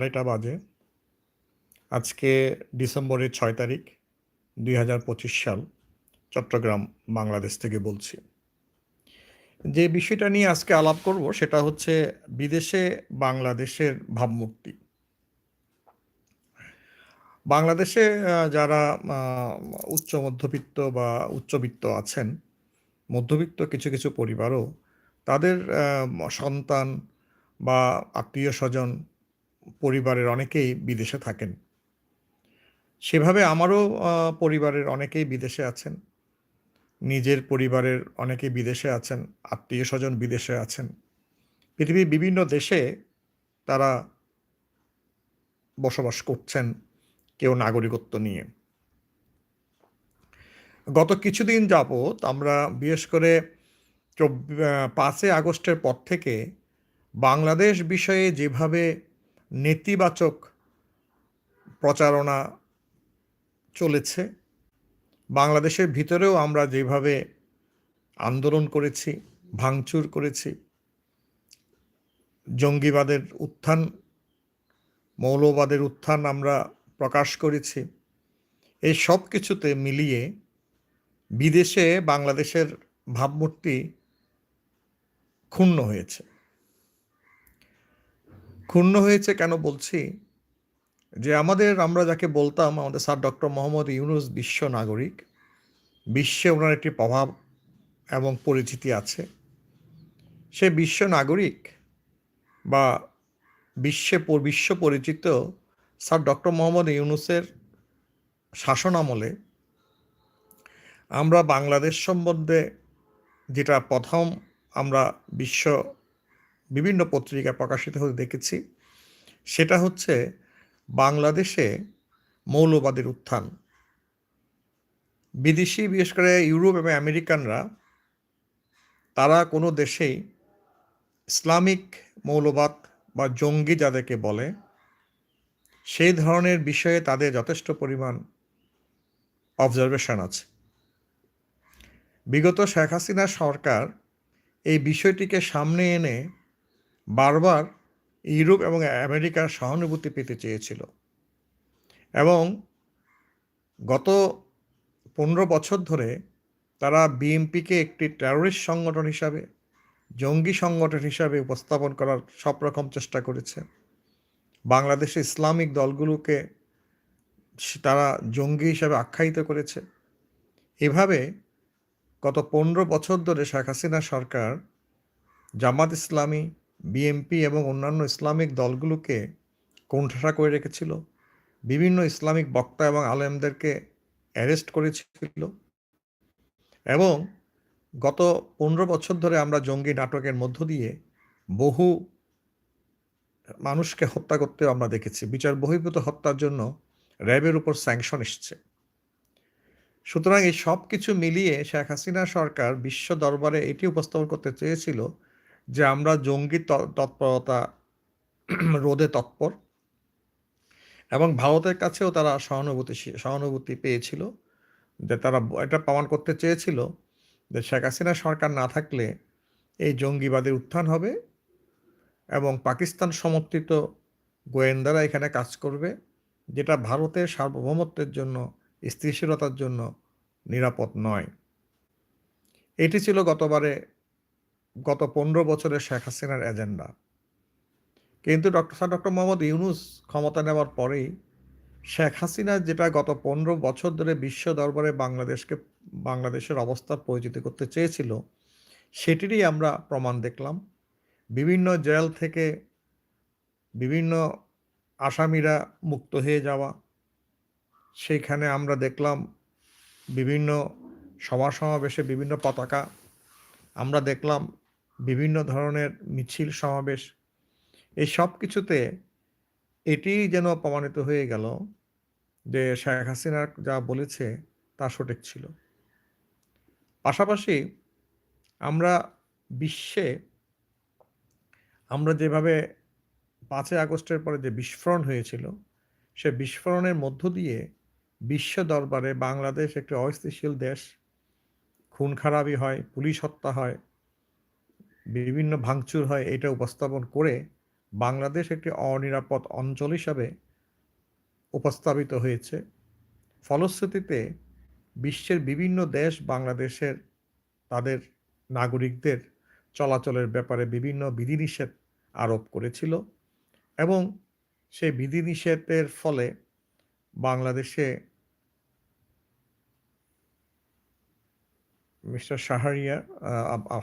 আড়াইটা বাজে। আজকে ডিসেম্বরের ছয় তারিখ, দুই হাজার পঁচিশ সাল, চট্টগ্রাম, বাংলাদেশ থেকে বলছি। যে বিষয়টা নিয়ে আজকে আলাপ করব সেটা হচ্ছে বিদেশে বাংলাদেশের ভাবমূর্তি। বাংলাদেশে যারা উচ্চ মধ্যবিত্ত বা উচ্চবিত্ত আছেন, মধ্যবিত্ত কিছু কিছু পরিবারও তাদের সন্তান বা আত্মীয় স্বজন পরিবারের অনেকেই বিদেশে থাকেন। সেভাবে আমারও পরিবারের অনেকেই বিদেশে আছেন। নিজের পরিবারের অনেকেই বিদেশে আছেন আত্মীয় স্বজন বিদেশে আছেন। পৃথিবীর বিভিন্ন দেশে তারা বসবাস করছেন কেউ নাগরিকত্ব নিয়ে। গত কিছুদিন যাবৎ আমরা বিশেষ করে পাঁচই আগস্টের পর থেকে বাংলাদেশ বিষয়ে যেভাবে নেতিবাচক প্রচারণা চলেছে। বাংলাদেশের ভিতরেও আমরা যেভাবে আন্দোলন করেছি, ভাঙচুর করেছি, জঙ্গিবাদের উত্থান, মৌলবাদের উত্থান আমরা প্রকাশ করেছি, এই সব কিছুতে মিলিয়ে বিদেশে বাংলাদেশের ভাবমূর্তি ক্ষুণ্ণ হয়েছে। ক্ষুণ্ণ হয়েছে কেন বলছি? যে আমাদের, আমরা যাকে বলতাম, আমাদের স্যার ডক্টর মোহাম্মদ ইউনুস বিশ্ব নাগরিক, বিশ্বে ওনার একটি প্রভাব এবং পরিচিতি আছে। সে বিশ্ব নাগরিক বা বিশ্বে বিশ্ব পরিচিত স্যার ডক্টর মোহাম্মদ ইউনুসের শাসন আমলে আমরা বাংলাদেশ সম্বন্ধে যেটা প্রথম আমরা বিশ্ব বিভিন্ন পত্রিকা প্রকাশিত হতে দেখেছি। সেটা হচ্ছে বাংলাদেশে মৌলবাদের উত্থান। বিদেশি, বিশেষ করে ইউরোপ এবং আমেরিকানরা, তারা কোনো দেশেই ইসলামিক মৌলবাদ বা জঙ্গি যাদেরকে বলে, সেই ধরনের বিষয়ে তাদের যথেষ্ট পরিমাণ অবজারভেশন আছে। বিগত শেখ হাসিনা সরকার এই বিষয়টিকে সামনে এনে বারবার ইউরোপ এবং আমেরিকার সহানুভূতি পেতে চেয়েছিল। এবং গত পনেরো বছর ধরে তারা বিএমপিকে একটি টেরোরিস্ট সংগঠন হিসাবে, জঙ্গি সংগঠন হিসাবে উপস্থাপন করার সব রকম চেষ্টা করেছে। বাংলাদেশে ইসলামিক দলগুলোকে তারা জঙ্গি হিসাবে আখ্যায়িত করেছে। এভাবে গত পনেরো বছর ধরে শেখ হাসিনা সরকার জামাত ইসলামী বিএমপি এবং অন্যান্য ইসলামিক দলগুলোকে কোণঠাসা করে রেখেছিল। বিভিন্ন ইসলামিক বক্তা এবং আলেমদেরকে অ্যারেস্ট করেছিল। এবং গত পনেরো বছর ধরে আমরা জঙ্গি নাটকের মধ্য দিয়ে বহু মানুষকে হত্যা করতে আমরা দেখেছি। বিচার বহির্ভূত হত্যার জন্য র্যাবের উপর স্যাংশন এসছে। সুতরাং এই সব কিছু মিলিয়ে শেখ হাসিনা সরকার বিশ্ব দরবারে এটি উপস্থাপন করতে চেয়েছিল যে আমরা জঙ্গি তৎপরতা রোধে তৎপর। এবং ভারতের কাছেও তারা সহানুভূতি সহানুভূতি পেয়েছিল যে তারা এটা প্রমাণ করতে চেয়েছিল যে শেখ হাসিনা সরকার না থাকলে এই জঙ্গিবাদের উত্থান হবে এবং পাকিস্তান সমর্থিত গোয়েন্দারা এখানে কাজ করবে, যেটা ভারতের সার্বভৌমত্বের জন্য, স্থিতিশীলতার জন্য নিরাপদ নয়। এটি ছিল গতবারে গত পনেরো বছরের শেখ হাসিনার এজেন্ডা। কিন্তু doctor sir, doctor Mohammad Yunus ক্ষমতা নেওয়ার পরেই শেখ হাসিনা যেটা গত পনেরো বছর ধরে বিশ্ব দরবারে বাংলাদেশকে বাংলাদেশের অবস্থা পরিচিত করতে চেয়েছিল, সেটিরই আমরা প্রমাণ দেখলাম। বিভিন্ন জেল থেকে বিভিন্ন আসামিরা মুক্ত হয়ে যাওয়া, সেইখানে আমরা দেখলাম বিভিন্ন সভা সমাবেশে বিভিন্ন পতাকা, আমরা দেখলাম বিভিন্ন ধরনের মিছিল সমাবেশ, এই সব কিছুতে এটি যেন প্রমাণিত হয়ে গেল যে শেখ হাসিনা যা বলেছে তা সঠিক ছিল। পাশাপাশি আমরা বিশ্বে, আমরা যেভাবে পাঁচই আগস্টের পরে যে বিস্ফোরণ হয়েছিল, সে বিস্ফোরণের মধ্য দিয়ে বিশ্ব দরবারে বাংলাদেশ একটি অস্থিতিশীল দেশ, খুন খারাপি হয়, পুলিশ হত্যা হয় বিভিন্ন ভাঙচুর হয় এটা উপস্থাপন করে বাংলাদেশ একটি অনিরাপদ অঞ্চল হিসাবে উপস্থাপিত হয়েছে। ফলশ্রুতিতে বিশ্বের বিভিন্ন দেশ বাংলাদেশের তাদের নাগরিকদের চলাচলের ব্যাপারে বিভিন্ন বিধিনিষেধ আরোপ করেছিল এবং সেই বিধিনিষেধের ফলে বাংলাদেশে মিস্টার শাহরিয়া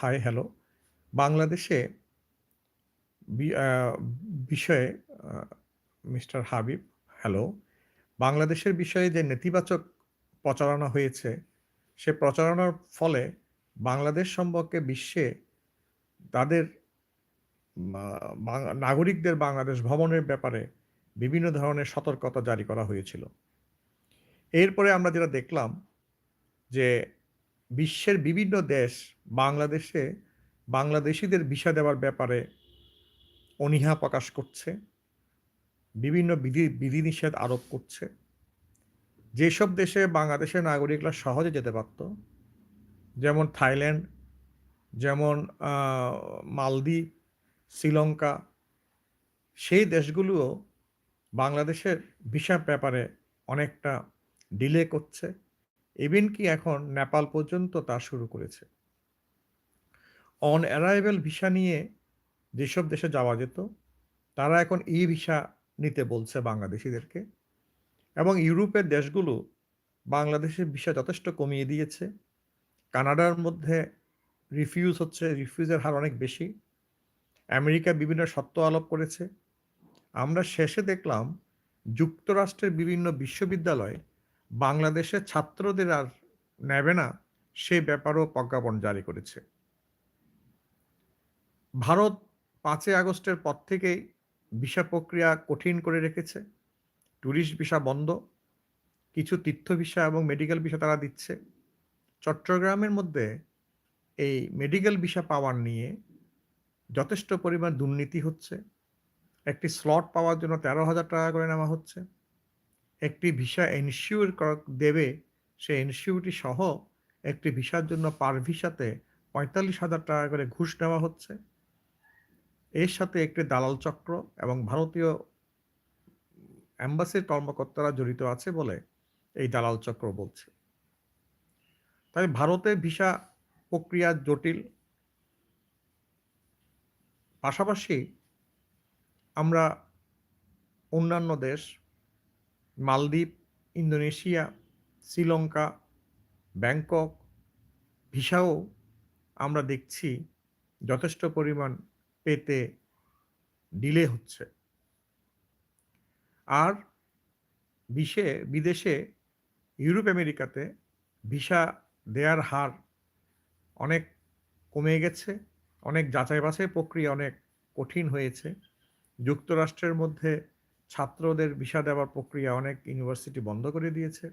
হাই, হ্যালো বাংলাদেশে বিষয়ে মিস্টার হাবিব হ্যালো বাংলাদেশের বিষয়ে যে নেতিবাচক প্রচারণা হয়েছে, সে প্রচারণার ফলে বাংলাদেশ সম্পর্কে বিশ্বে তাদের নাগরিকদের বাংলাদেশ ভ্রমণের ব্যাপারে বিভিন্ন ধরনের সতর্কতা জারি করা হয়েছিল। এরপরে আমরা যেটা দেখলাম যে বিশ্বের বিভিন্ন দেশ বাংলাদেশে বাংলাদেশিদের ভিসা দেওয়ার ব্যাপারে অনীহা প্রকাশ করছে, বিভিন্ন বিধি, বিধিনিষেধ আরোপ করছে। যেসব দেশে বাংলাদেশের নাগরিকরা সহজে যেতে পারত, যেমন থাইল্যান্ড, যেমন মালদ্বীপ, শ্রীলঙ্কা, সেই দেশগুলোও বাংলাদেশের ভিসা ব্যাপারে অনেকটা ডিলে করছে। ইভেন কি এখন নেপাল পর্যন্ত তা শুরু করেছে। অন অ্যারাইভেল ভিসা নিয়ে যেসব দেশে যাওয়া যেত, তারা এখন ই ভিসা নিতে বলছে বাংলাদেশিদেরকে এবং ইউরোপের দেশগুলো বাংলাদেশের ভিসা যথেষ্ট কমিয়ে দিয়েছে। কানাডার মধ্যে রিফিউজ হচ্ছে রিফিউজের হার অনেক বেশি। আমেরিকা বিভিন্ন সত্য আলোপ করেছে। আমরা শেষে দেখলাম যুক্তরাষ্ট্রের বিভিন্ন বিশ্ববিদ্যালয় বাংলাদেশের ছাত্রদের আর নেবে না, সে ব্যাপারেও প্রজ্ঞাপন জারি করেছে। ভারত পাঁচই আগস্টের পর থেকেই ভিসা প্রক্রিয়া কঠিন করে রেখেছে। ট্যুরিস্ট ভিসা বন্ধ, কিছু তীর্থ ভিসা এবং মেডিকেল ভিসা তারা দিচ্ছে। চট্টগ্রামের মধ্যে এই মেডিকেল ভিসা পাওয়ার নিয়ে যথেষ্ট পরিমাণ দুর্নীতি হচ্ছে। একটি স্লট পাওয়ার জন্য তেরো হাজার টাকা করে নেওয়া হচ্ছে। একটি ভিসা এনশিওর দেবে সেই এনশিওরটি সহ একটি ভিসার জন্য পার ভিসাতে পঁয়তাল্লিশ হাজার টাকা করে ঘুষ নেওয়া হচ্ছে। এর সাথে একটি দালাল চক্র এবং ভারতীয় অ্যাম্বাসির কর্মকর্তারা জড়িত আছে বলে এই দালাল চক্র বলছে। তাই ভারতে ভিসা প্রক্রিয়া জটিল। পাশাপাশি আমরা অন্যান্য দেশ, মালদ্বীপ, ইন্দোনেশিয়া, শ্রীলঙ্কা, ব্যাংকক, ভিসাও আমরা দেখছি যথেষ্ট পরিমাণ পেতে ডিলে হচ্ছে। আর বিশে বিদেশে, ইউরোপ, আমেরিকাতে ভিসা দেয়ার হার অনেক কমে গেছে, অনেক যাচাই বাছাই প্রক্রিয়া অনেক কঠিন হয়েছে। যুক্তরাষ্ট্রের মধ্যে ছাত্রদের ভিসা দেওয়ার প্রক্রিয়া অনেক ইউনিভার্সিটি বন্ধ করে দিয়েছে।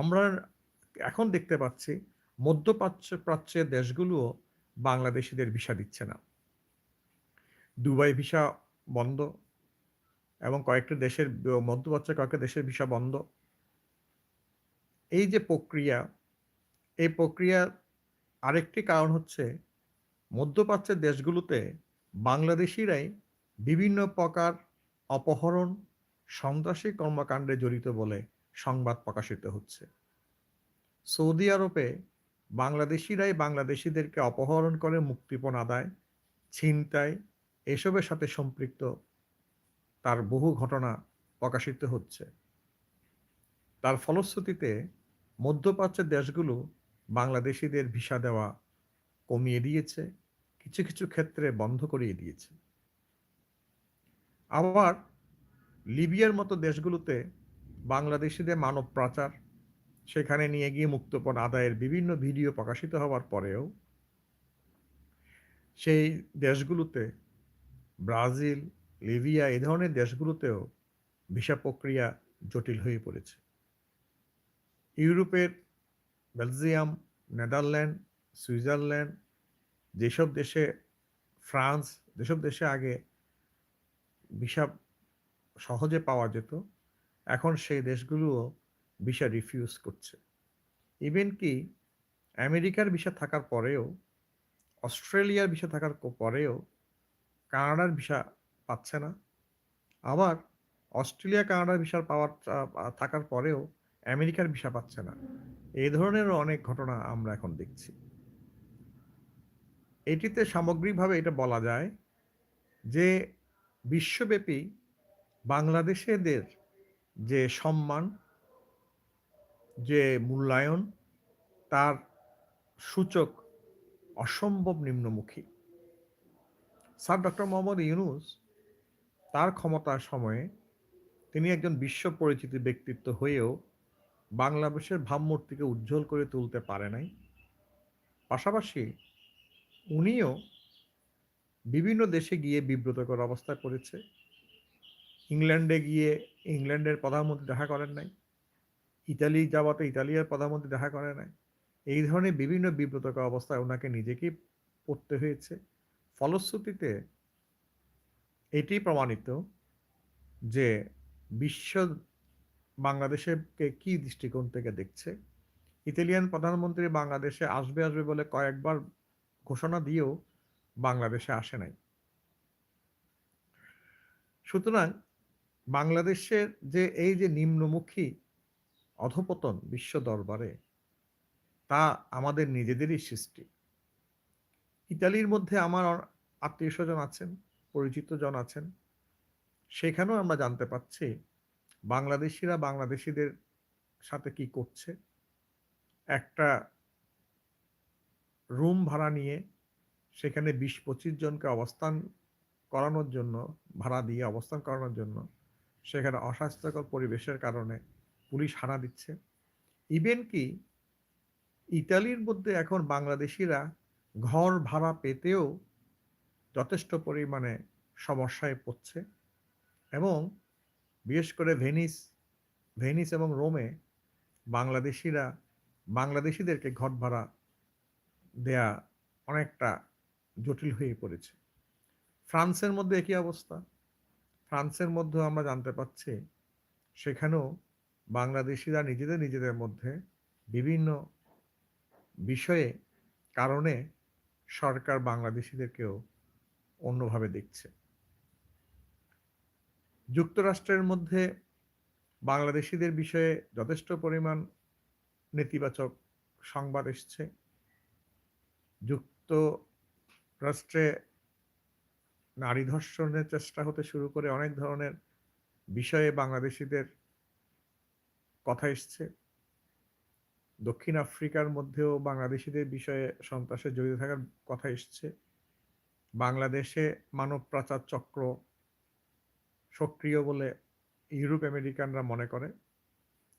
আমরা এখন দেখতে পাচ্ছি মধ্যপ্রাচ্য, প্রাচ্যের দেশগুলোও বাংলাদেশিদের ভিসা দিচ্ছে না। দুবাই ভিসা বন্ধ এবং কয়েকটি দেশের মধ্যপ্রাচ্যের কয়েকটা দেশের ভিসা বন্ধ। এই যে প্রক্রিয়া, এই প্রক্রিয়া আরেকটি কারণ হচ্ছে মধ্যপ্রাচ্যের দেশগুলোতে বাংলাদেশিরাই বিভিন্ন প্রকার অপহরণ, সন্ত্রাসী কর্মকাণ্ডে জড়িত বলে সংবাদ প্রকাশিত হচ্ছে। সৌদি আরবে বাংলাদেশিরাই বাংলাদেশিদেরকে অপহরণ করে, মুক্তিপণ আদায়, ছিনতাই, এসবের সাথে সম্পৃক্ত তার বহু ঘটনা প্রকাশিত হচ্ছে। তার ফলশ্রুতিতে মধ্যপ্রাচ্যের দেশগুলো বাংলাদেশিদের ভিসা দেওয়া কমিয়ে দিয়েছে, কিছু কিছু ক্ষেত্রে বন্ধ করিয়ে দিয়েছে। আবার লিবিয়ার মতো দেশগুলোতে বাংলাদেশিদের মানব পাচার সেখানে নিয়ে গিয়ে মুক্তপণ আদায়ের বিভিন্ন ভিডিও প্রকাশিত হওয়ার পরেও সেই দেশগুলোতে ব্রাজিল, লিবিয়া এই ধরনের দেশগুলোতেও ভিসা প্রক্রিয়া জটিল হয়ে পড়েছে। ইউরোপের বেলজিয়াম, নেদারল্যান্ড, সুইজারল্যান্ড যেসব দেশে, ফ্রান্স যেসব দেশে আগে ভিসা সহজে পাওয়া যেত, এখন সেই দেশগুলোও ভিসা রিফিউজ করছে। ইভেন কি, আমেরিকার ভিসা থাকার পরেও, অস্ট্রেলিয়ার ভিসা থাকার পরেও কানাডার ভিসা পাচ্ছে না। আবার অস্ট্রেলিয়া কানাডার ভিসা পাওয়ার থাকার পরেও আমেরিকার ভিসা পাচ্ছে না। এই ধরনেরও অনেক ঘটনা আমরা এখন দেখছি। এটিতে সামগ্রিকভাবে এটা বলা যায় যে বিশ্বব্যাপী বাংলাদেশেদের যে সম্মান যে মূল্যায়ন, তার সূচক অসম্ভব নিম্নমুখী। স্যার ডক্টর মোহাম্মদ ইউনুস তার ক্ষমতার সময়ে তিনি একজন বিশ্ব পরিচিতি ব্যক্তিত্ব হয়েও বাংলাদেশের ভাবমূর্তিকে উজ্জ্বল করে তুলতে পারে নাই। পাশাপাশি উনিও বিভিন্ন দেশে গিয়ে বিব্রতকর অবস্থায় পড়েছে ইংল্যান্ডে গিয়ে, ইংল্যান্ডের প্রধানমন্ত্রী দেখা করেন নাই। ইতালি যাওয়াতে ইতালিয়ার প্রধানমন্ত্রী দেখা করে নাই। এই ধরনের বিভিন্ন বিব্রতকর অবস্থায় ওনাকে নিজেকেই পড়তে হয়েছে। ফলশ্রুতিতে এটি প্রমাণিত যে বিশ্ব বাংলাদেশকে কি দৃষ্টিকোণ থেকে দেখছে। ইতালিয়ান প্রধানমন্ত্রী বাংলাদেশে আসবে আসবে বলে কয়েকবার ঘোষণা দিয়েও বাংলাদেশে আসে নাই। সুতরাং বাংলাদেশের যে এই যে নিম্নমুখী অধপতন বিশ্ব দরবারে তা আমাদের নিজেদেরই সৃষ্টি। ইতালির মধ্যে আমার আত্মীয় স্বজন আছেন, পরিচিত জন আছেন। সেখানেও আমরা জানতে পাচ্ছি বাংলাদেশিরা বাংলাদেশিদের সাথে কি করছে। একটা রুম ভাড়া নিয়ে সেখানে বিশ পঁচিশ জনকে অবস্থান করানোর জন্য, ভাড়া দিয়ে অবস্থান করানোর জন্য সেখানে অস্বাস্থ্যকর পরিবেশের কারণে পুলিশ হানা দিচ্ছে। ইভেন কি ইতালির মধ্যে এখন বাংলাদেশিরা ঘর ভাড়া পেতেও যথেষ্ট পরিমাণে সমস্যায় পড়ছে এবং বিশেষ করে ভেনিস ভেনিস এবং রোমে বাংলাদেশিরা, বাংলাদেশিদেরকে ঘর ভাড়া দেয়া অনেকটা জটিল হয়ে পড়েছে। ফ্রান্সের মধ্যে একই অবস্থা। ফ্রান্সের মধ্যেও আমরা জানতে পাচ্ছি সেখানেও বাংলাদেশিরা নিজেদের নিজেদের মধ্যে বিভিন্ন বিষয়ে কারণে সরকার বাংলাদেশিদেরকেও অন্যভাবে দেখছে। যুক্তরাষ্ট্রের মধ্যে বাংলাদেশিদের বিষয়ে যথেষ্ট পরিমাণ নেতিবাচক সংবাদ এসছে। যুক্তরাষ্ট্রে নারী ধর্ষণের চেষ্টা হতে শুরু করে অনেক ধরনের বিষয়ে বাংলাদেশিদের কথা এসছে। দক্ষিণ আফ্রিকার মধ্যেও বাংলাদেশিদের বিষয়ে সন্ত্রাসে জড়িত থাকার কথা এসছে। বাংলাদেশে মানব পাচার চক্র সক্রিয় বলে ইউরোপ আমেরিকানরা মনে করে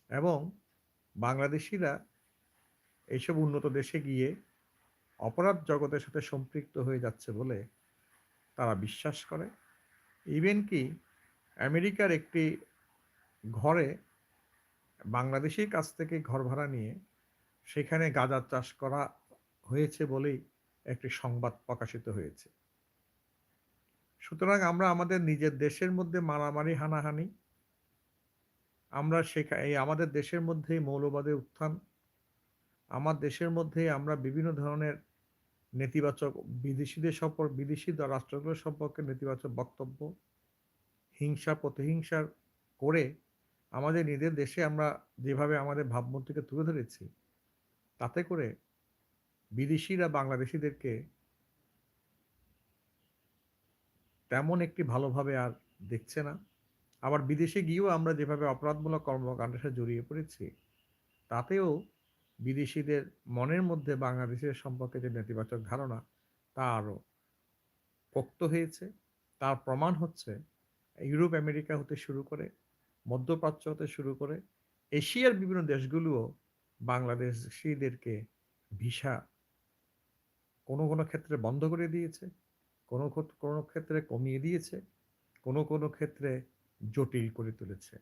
এবং বাংলাদেশিরা এইসব উন্নত দেশে গিয়ে অপরাধ জগতের সাথে সম্পৃক্ত হয়ে যাচ্ছে বলে তারা বিশ্বাস করে। ইভেন কি আমেরিকার একটি ঘরে বাংলাদেশির কাছ থেকে ঘর ভাড়া নিয়ে সেখানে গাঁজা চাষ করা হয়েছে বলেই একটি সংবাদ প্রকাশিত হয়েছে। সুতরাং আমরা আমাদের নিজের দেশের মধ্যে মারামারি, হানাহানি, আমরা এই আমাদের দেশের মধ্যেই মৌলবাদের উত্থান, আমার দেশের মধ্যে আমরা বিভিন্ন ধরনের নেতিবাচক বিদেশিদের সম্পর্ক বিদেশি রাষ্ট্রগুলোর সম্পর্কে নেতিবাচক বক্তব্য, হিংসা, প্রতিহিংসার করে আমাদের নিজের দেশে আমরা যেভাবে আমাদের ভাবমূর্তিকে তুলে ধরেছি, তাতে করে বিদেশিরা বাংলাদেশিদেরকে তেমন একটি ভালোভাবে আর দেখছে না। আবার বিদেশে গিয়েও আমরা যেভাবে অপরাধমূলক কর্মকাণ্ডের সাথে জড়িয়ে পড়েছি, তাতেও বিদেশিদের মনের মধ্যে বাংলাদেশের সম্পর্কে যে নেতিবাচক ধারণা, তা আরও পোক্ত হয়েছে। তার প্রমাণ হচ্ছে, ইউরোপ, আমেরিকা হতে শুরু করে মধ্যপ্রাচ্য হতে শুরু করে এশিয়ার বিভিন্ন দেশগুলোও বাংলাদেশিদেরকে ভিসা কোনো কোনো ক্ষেত্রে বন্ধ করে দিয়েছে, কোনো কোনো ক্ষেত্রে কমিয়ে দিয়েছে, কোনো কোনো ক্ষেত্রে জটিল করে তুলেছে।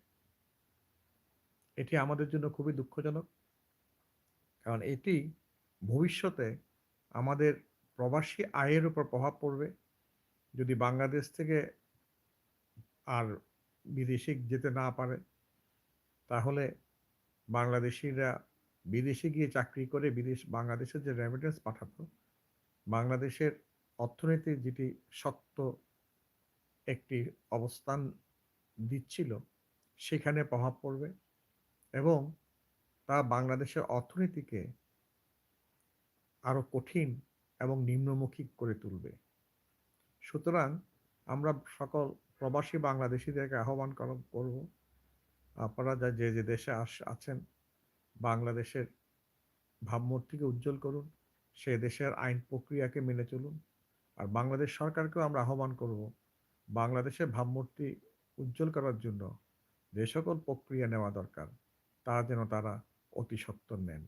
এটি আমাদের জন্য খুবই দুঃখজনক, কারণ এটি ভবিষ্যতে আমাদের প্রবাসী আয়ের উপর প্রভাব পড়বে। যদি বাংলাদেশ থেকে আর বিদেশে যেতে না পারে, তাহলে বাংলাদেশিরা বিদেশে গিয়ে চাকরি করে বিদেশ, বাংলাদেশের যে রেমিটেন্স পাঠাতো, বাংলাদেশের অর্থনীতির যেটি সত্য একটি অবস্থান দিচ্ছিল, সেখানে প্রভাব পড়বে এবং তা বাংলাদেশের অর্থনীতিকে আরও কঠিন এবং নিম্নমুখী করে তুলবে। সুতরাং আমরা সকল প্রবাসী বাংলাদেশিদেরকে আহ্বান কর- করব। আপনারা যা, যে যে দেশে আস- আছেন, বাংলাদেশের ভাবমূর্তিকে উজ্জ্বল করুন, সে দেশের আইন প্রক্রিয়াকে মেনে চলুন, আর বাংলাদেশ সরকারকেও আমরা আহ্বান করব বাংলাদেশের ভাবমূর্তি উজ্জ্বল করার জন্য যে সকল প্রক্রিয়া নেওয়া দরকার, তা যেন তারা অতি সত্বর নেন।